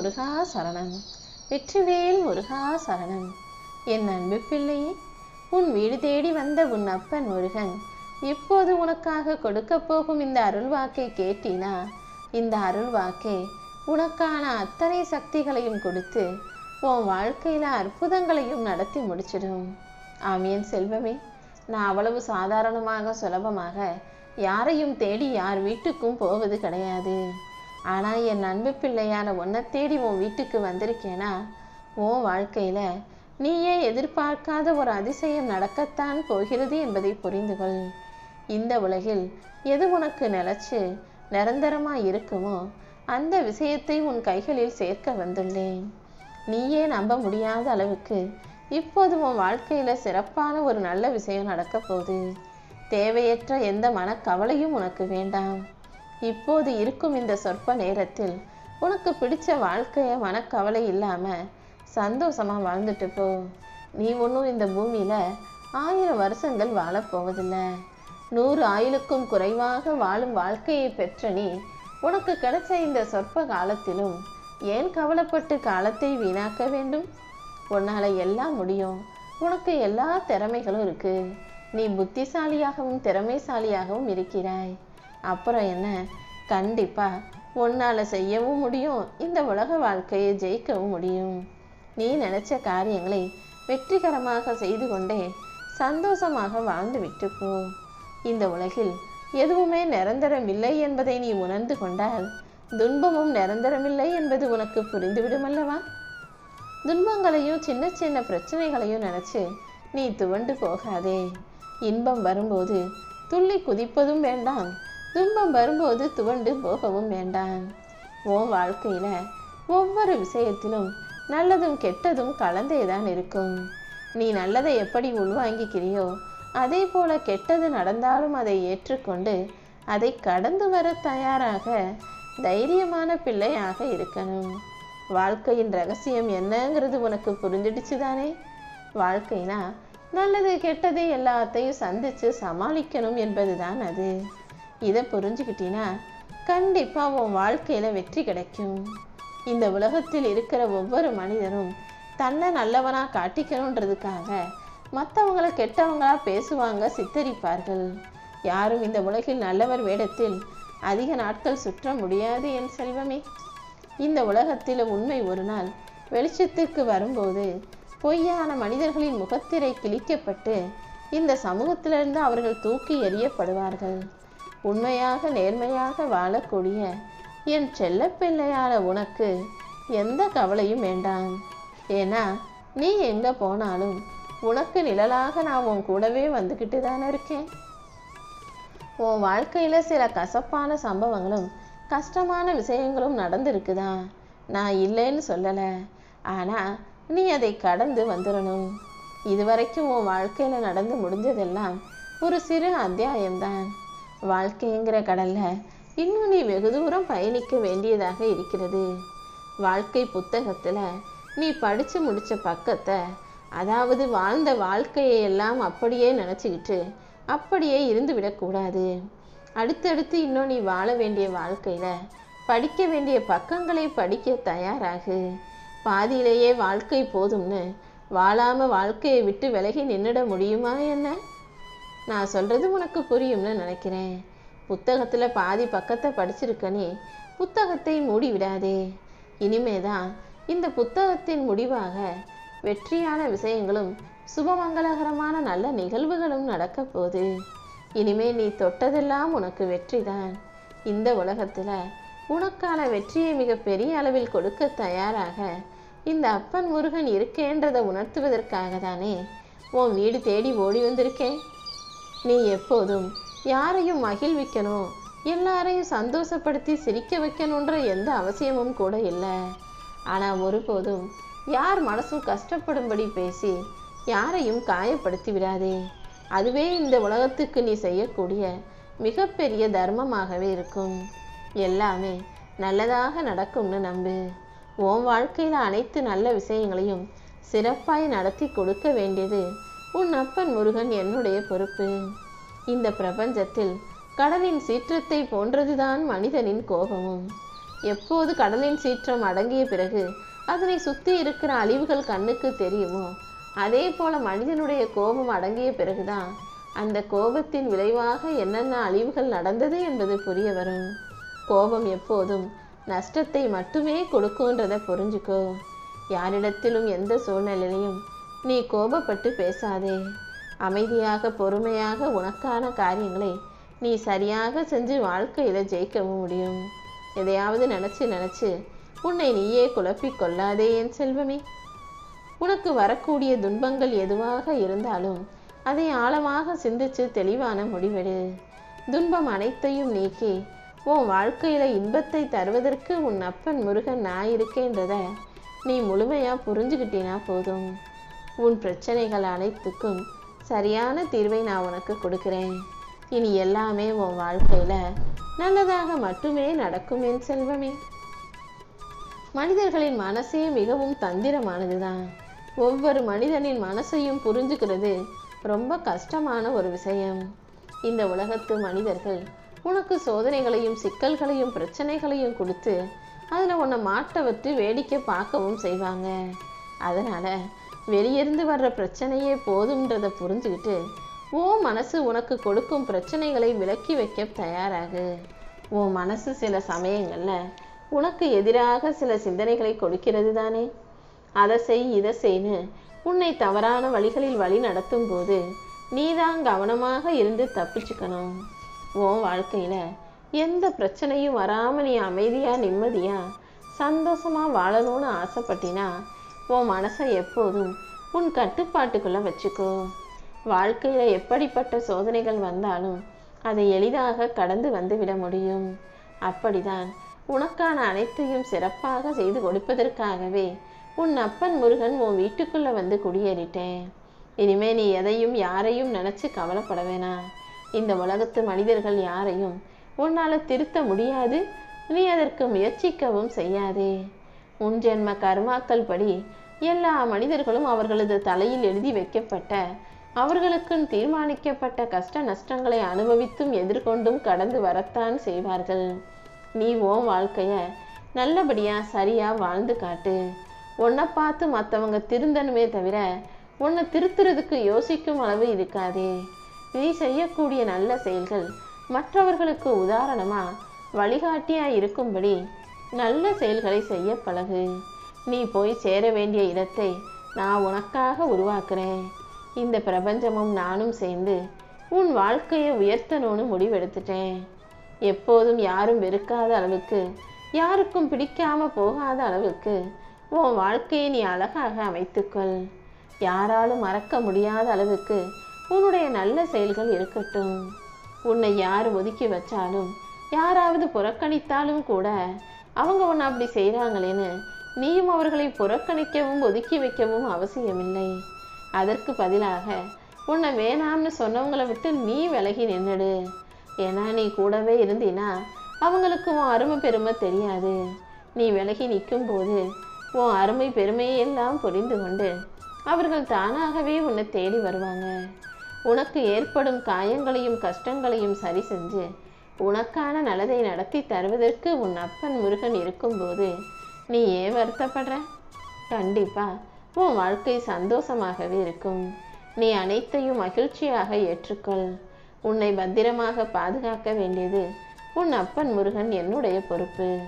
முருகா சரணம். வெற்றிவேல் முருகா சரணம். என் அன்பு பிள்ளையே உன் வீடு தேடி வந்த உன் அப்பன் முருகன் இப்போது உனக்காக கொடுக்க போகும் இந்த அருள்வாக்கை கேட்டினா? இந்த அருள்வாக்கை உனக்கான அத்தனை சக்திகளையும் கொடுத்து உன் வாழ்க்கையில அற்புதங்களையும் நடத்தி முடிச்சிடும். ஆமியன் செல்வமே நான் அவ்வளவு சாதாரணமாக சுலபமாக யாரையும் தேடி யார் வீட்டுக்கும் போவது கிடையாது. ஆனால் என் அன்பு பிள்ளையான உன்னை தேடி உன் வீட்டுக்கு வந்திருக்கேனா? உன் வாழ்க்கையில் நீயே எதிர்பார்க்காத ஒரு அதிசயம் நடக்கத்தான் போகிறது என்பதை புரிந்து கொள் இந்த உலகில் எது உனக்கு நிலைச்சு நிரந்தரமாக இருக்குமோ அந்த விஷயத்தை உன் கைகளில் சேர்க்க வந்துள்ளேன். நீயே நம்ப முடியாத அளவுக்கு இப்போது உன் வாழ்க்கையில் சிறப்பான ஒரு நல்ல விஷயம் நடக்க போகுது. தேவையற்ற எந்த மனக்கவலையும் உனக்கு வேண்டாம். இப்போது இருக்கும் இந்த சொற்ப நேரத்தில் உனக்கு பிடிச்ச வாழ்க்கைய மனக்கவலை இல்லாம சந்தோஷமா வாழ்ந்துட்டு போ. நீ ஒன்றும் இந்த பூமியில ஆயிரம் வருஷங்கள் வாழப்போவதில்லை நூறு ஆயுளுக்கும் குறைவாக வாழும் வாழ்க்கையை பெற்ற நீ உனக்கு கிடைச்ச இந்த சொற்ப காலத்திலும் ஏன் கவலைப்பட்டு காலத்தை வீணாக்க வேண்டும்? உன்னால் எல்லாம் முடியும். உனக்கு எல்லா திறமைகளும் இருக்கு. நீ புத்திசாலியாகவும் திறமைசாலியாகவும் இருக்கிறாய். அப்புறம் என்ன? கண்டிப்பா உன்னால செய்யவும் முடியும் இந்த உலக வாழ்க்கையை ஜெயிக்கவும் முடியும். நீ நினச்ச காரியங்களை வெற்றிகரமாக செய்து கொண்டே சந்தோஷமாக வாழ்ந்து விட்டு போ இந்த உலகில் எதுவுமே நிரந்தரமில்லை என்பதை நீ உணர்ந்து கொண்டால் துன்பமும் நிரந்தரமில்லை என்பது உனக்கு புரிந்துவிடும் அல்லவா துன்பங்களையும் சின்ன சின்ன பிரச்சனைகளையும் நினச்சி நீ துவண்டு போகாதே. இன்பம் வரும்போது துள்ளி குதிப்பதும் வேண்டாம். துன்பம் வரும்போது துவண்டு போகவும் வேண்டாம். உன் வாழ்க்கையில ஒவ்வொரு விஷயத்திலும் நல்லதும் கெட்டதும் கலந்தேதான் இருக்கும். நீ நல்லதை எப்படி உள்வாங்கிக்கிறியோ அதே போல கெட்டது நடந்தாலும் அதை ஏற்றுக்கொண்டு அதை கடந்து வர தயாராக தைரியமான பிள்ளையாக இருக்கணும். வாழ்க்கையின் ரகசியம் என்னங்கிறது உனக்கு புரிஞ்சிடுச்சு தானே வாழ்க்கைனா நல்லது கெட்டது எல்லாத்தையும் சந்திச்சு சமாளிக்கணும் என்பதுதான் அது. இதை புரிஞ்சுக்கிட்டீன்னா கண்டிப்பாக உன் வாழ்க்கையில் வெற்றி கிடைக்கும். இந்த உலகத்தில் இருக்கிற ஒவ்வொரு மனிதனும் தன்னை நல்லவனாக காட்டிக்கணுன்றதுக்காக மற்றவங்களை கெட்டவங்களாக பேசுவாங்க சித்தரிப்பார்கள். யாரும் இந்த உலகில் நல்லவர் வேடத்தில் அதிக நாட்கள் சுற்ற முடியாது என் செல்வமே. இந்த உலகத்தில் உண்மை ஒரு நாள் வெளிச்சத்திற்கு வரும்போது பொய்யான மனிதர்களின் முகத்திரை கிழிக்கப்பட்டு இந்த சமூகத்திலிருந்து அவர்கள் தூக்கி எறியப்படுவார்கள். உண்மையாக நேர்மையாக வாழக்கூடிய என் செல்ல பிள்ளையான உனக்கு எந்த கவலையும் வேண்டாம். ஏன்னா நீ எங்க போனாலும் உனக்கு நிழலாக நான் உன் கூடவே வந்துக்கிட்டு தானே இருக்கேன். உன் வாழ்க்கையில சில கசப்பான சம்பவங்களும் கஷ்டமான விஷயங்களும் நடந்திருக்குதா? நான் இல்லைன்னு சொல்லல. ஆனா நீ அதை கடந்து வந்துடணும் இதுவரைக்கும் உன் வாழ்க்கையில நடந்து முடிஞ்சதெல்லாம் ஒரு சிறு அத்தியாயம்தான். வாழ்க்கைங்கிற கடல்ல இன்னும் நீ வெகு தூரம் பயணிக்க வேண்டியதாக இருக்கிறது. வாழ்க்கை புத்தகத்துல நீ படிச்சு முடிச்ச பக்கத்தை அதாவது வாழ்ந்த வாழ்க்கையை எல்லாம் அப்படியே நினச்சிக்கிட்டு அப்படியே இருந்து விடக்கூடாது அடுத்தடுத்து இன்னும் நீ வாழ வேண்டிய வாழ்க்கையில படிக்க வேண்டிய பக்கங்களை படிக்க தயாராகு. பாதியிலேயே வாழ்க்கை போதும்னு வாழாம வாழ்க்கையை விட்டு விலகி நின்றுட முடியுமா என்ன? நான் சொல்கிறது உனக்கு புரியும்னு நினைக்கிறேன். புத்தகத்தில் பாதி பக்கத்தை படிச்சிருக்கனே புத்தகத்தை மூடி விடாதே இனிமேதான் இந்த புத்தகத்தின் முடிவாக வெற்றியான விஷயங்களும் சுபமங்களகரமான நல்ல நிகழ்வுகளும் நடக்க போகுது. இனிமே நீ தொட்டதெல்லாம் உனக்கு வெற்றிதான். இந்த உலகத்தில் உனக்கான வெற்றியை மிக பெரிய அளவில் கொடுக்க தயாராக இந்த அப்பன் முருகன் இருக்கேன்றதை உணர்த்துவதற்காக தானே உன் வீடு தேடி ஓடி வந்திருக்கேன். நீ எப்போதும் யாரையும் மகிழ்விக்கணும் எல்லாரையும் சந்தோஷப்படுத்தி சிரிக்க வைக்கணுன்ற எந்த அவசியமும் கூட இல்லை. ஆனால் ஒருபோதும் யார் மனசும் கஷ்டப்படும்படி பேசி யாரையும் காயப்படுத்தி விடாதே. அதுவே இந்த உலகத்துக்கு நீ செய்யக்கூடிய மிகப்பெரிய தர்மமாகவே இருக்கும். எல்லாமே நல்லதாக நடக்கும்னு நம்பு. உன் வாழ்க்கையில் அனைத்து நல்ல விஷயங்களையும் சிறப்பாய் நடத்தி கொடுக்க வேண்டியது உன் அப்பன் முருகன் என்னுடைய பொறுப்பு. இந்த பிரபஞ்சத்தில் கடலின் சீற்றத்தை போன்றதுதான் மனிதனின் கோபமும். எப்போது கடலின் சீற்றம் அடங்கிய பிறகு அதனை சுத்தி இருக்கிற அழிவுகள் கண்ணுக்கு தெரியுமோ? அதே போல மனிதனுடைய கோபம் அடங்கிய பிறகுதான் அந்த கோபத்தின் விளைவாக என்னென்ன அழிவுகள் நடந்தது என்பது புரிய வரும். கோபம் எப்போதும் நஷ்டத்தை மட்டுமே கொடுக்குன்றதை புரிஞ்சுக்கோ. யாரிடத்திலும் எந்த சூழ்நிலையிலும் நீ கோபப்பட்டு பேசாதே. அமைதியாக பொறுமையாக உனக்கான காரியங்களை நீ சரியாக செஞ்சு வாழ்க்கையில் ஜெயிக்கவும் முடியும். எதையாவது நினச்சி நினச்சி உன்னை நீயே குழப்பிக் கொள்ளாதே என் செல்வமே. உனக்கு வரக்கூடிய துன்பங்கள் எதுவாக இருந்தாலும் அதை ஆழமாக சிந்திச்சு தெளிவான முடிவெடு. துன்பம் அனைத்தையும் நீக்கி உன் வாழ்க்கையில் இன்பத்தை தருவதற்கு உன் அப்பன் முருகன் நான் இருக்கேன்றதை நீ முழுமையாக புரிஞ்சுக்கிட்டினா போதும். உன் பிரச்சனைகள் அனைத்துக்கும் சரியான தீர்வை நான் உனக்கு கொடுக்குறேன். இனி எல்லாமே உன் வாழ்க்கையில் நல்லதாக மட்டுமே நடக்கும் என் செல்வமே. மனிதர்களின் மனசே மிகவும் தந்திரமானதுதான். ஒவ்வொரு மனிதனின் மனசையும் புரிஞ்சுக்கிறது ரொம்ப கஷ்டமான ஒரு விஷயம். இந்த உலகத்து மனிதர்கள் உனக்கு சோதனைகளையும் சிக்கல்களையும் பிரச்சனைகளையும் கொடுத்து அதில் உன்னை மாட்ட விட்டு வேடிக்கை பார்க்கவும் செய்வாங்க. அதனால் வெளியிருந்து வர்ற பிரச்சனையே போதும்ன்றதை புரிஞ்சுக்கிட்டு ஓ மனசு உனக்கு கொடுக்கும் பிரச்சனைகளை விலக்கி வைக்க தயாராகு. உன் மனசு சில சமயங்களில் உனக்கு எதிராக சில சிந்தனைகளை கொடுக்கிறது தானே. அதை செய் இதை செய்னு உன்னை தவறான வழிகளில் வழி நடத்தும் போது நீதான் கவனமாக இருந்து தப்பிச்சுக்கணும். உன் வாழ்க்கையில எந்த பிரச்சனையும் வராமல் நீ அமைதியா நிம்மதியா சந்தோஷமா வாழணும்னு ஆசைப்பட்டினா உன் மனசை எப்போதும் உன் கட்டுப்பாட்டுக்குள்ள வச்சுக்கோ. வாழ்க்கையில எப்படிப்பட்ட சோதனைகள் வந்தாலும் அதை எளிதாக கடந்து வந்து விட முடியும். அப்படிதான் உனக்கான அனைத்தையும் சிறப்பாக செய்து கொடுப்பதற்காகவே உன் அப்பன் முருகன் உன் வீட்டுக்குள்ள வந்து குடியேறிட்டேன். இனிமே நீ எதையும் யாரையும் நினைச்சு கவலைப்பட வேணாம். இந்த உலகத்து மனிதர்கள் யாரையும் உன்னால திருத்த முடியாது. நீ அதற்கு முயற்சிக்கவும் செய்யாதே. உன் ஜென்ம கர்மாக்கள் படி எல்லா மனிதர்களும் அவர்களது தலையில் எழுதி வைக்கப்பட்ட அவர்களுக்குன்னு தீர்மானிக்கப்பட்ட கஷ்ட நஷ்டங்களை அனுபவித்தும் எதிர்கொண்டும் கடந்து வரத்தான் செய்வார்கள். நீ உன் வாழ்க்கைய நல்லபடியா சரியா வாழ்ந்து காட்டு. உன்னை பார்த்து மற்றவங்க திருந்தணுமே தவிர உன்னை திருத்துறதுக்கு யோசிக்கும் அளவு இருக்காதே. நீ செய்யக்கூடிய நல்ல செயல்கள் மற்றவர்களுக்கு உதாரணமா வழிகாட்டியா இருக்கும்படி நல்ல செயல்களை செய்ய பழகு. நீ போய் சேர வேண்டிய இடத்தை நான் உனக்காக உருவாக்குறேன். இந்த பிரபஞ்சமும் நானும் சேர்ந்து உன் வாழ்க்கையை உயர்த்தணும்னு முடிவெடுத்துட்டேன். எப்போதும் யாரும் வெறுக்காத அளவுக்கு யாருக்கும் பிடிக்காம போகாத அளவுக்கு உன் வாழ்க்கையை நீ அழகாக அமைத்துக்கொள். யாராலும் மறக்க முடியாத அளவுக்கு உன்னுடைய நல்ல செயல்கள் இருக்கட்டும். உன்னை யார் ஒதுக்கி வச்சாலும் யாராவது புறக்கணித்தாலும் கூட அவங்க உன்னை அப்படி செய்கிறாங்களேன்னு நீயும் அவர்களை புறக்கணிக்கவும் ஒதுக்கி வைக்கவும் அவசியமில்லை. அதற்கு பதிலாக உன்னை வேணாம்னு சொன்னவங்களை விட்டு நீ விலகி நின்றுடு. ஏன்னா நீ கூடவே இருந்தினா அவங்களுக்கு உன் அருமை பெருமை தெரியாது. நீ விலகி நிற்கும் போது உன் அருமை பெருமையை எல்லாம் புரிந்து கொண்டு அவர்கள் தானாகவே உன்னை தேடி வருவாங்க. உனக்கு ஏற்படும் காயங்களையும் கஷ்டங்களையும் சரி செஞ்சு உனக்கான நல்லதை நடத்தி தருவதற்கு உன் அப்பன் முருகன் இருக்கும்போது நீ ஏன் வருத்தப்படுற? கண்டிப்பா. உன் வாழ்க்கை சந்தோஷமாகவே இருக்கும். நீ அனைத்தையும் மகிழ்ச்சியாக ஏற்றுக்கொள். உன்னை பத்திரமாக பாதுகாக்க வேண்டியது உன் அப்பன் முருகன் என்னுடைய பொறுப்பு.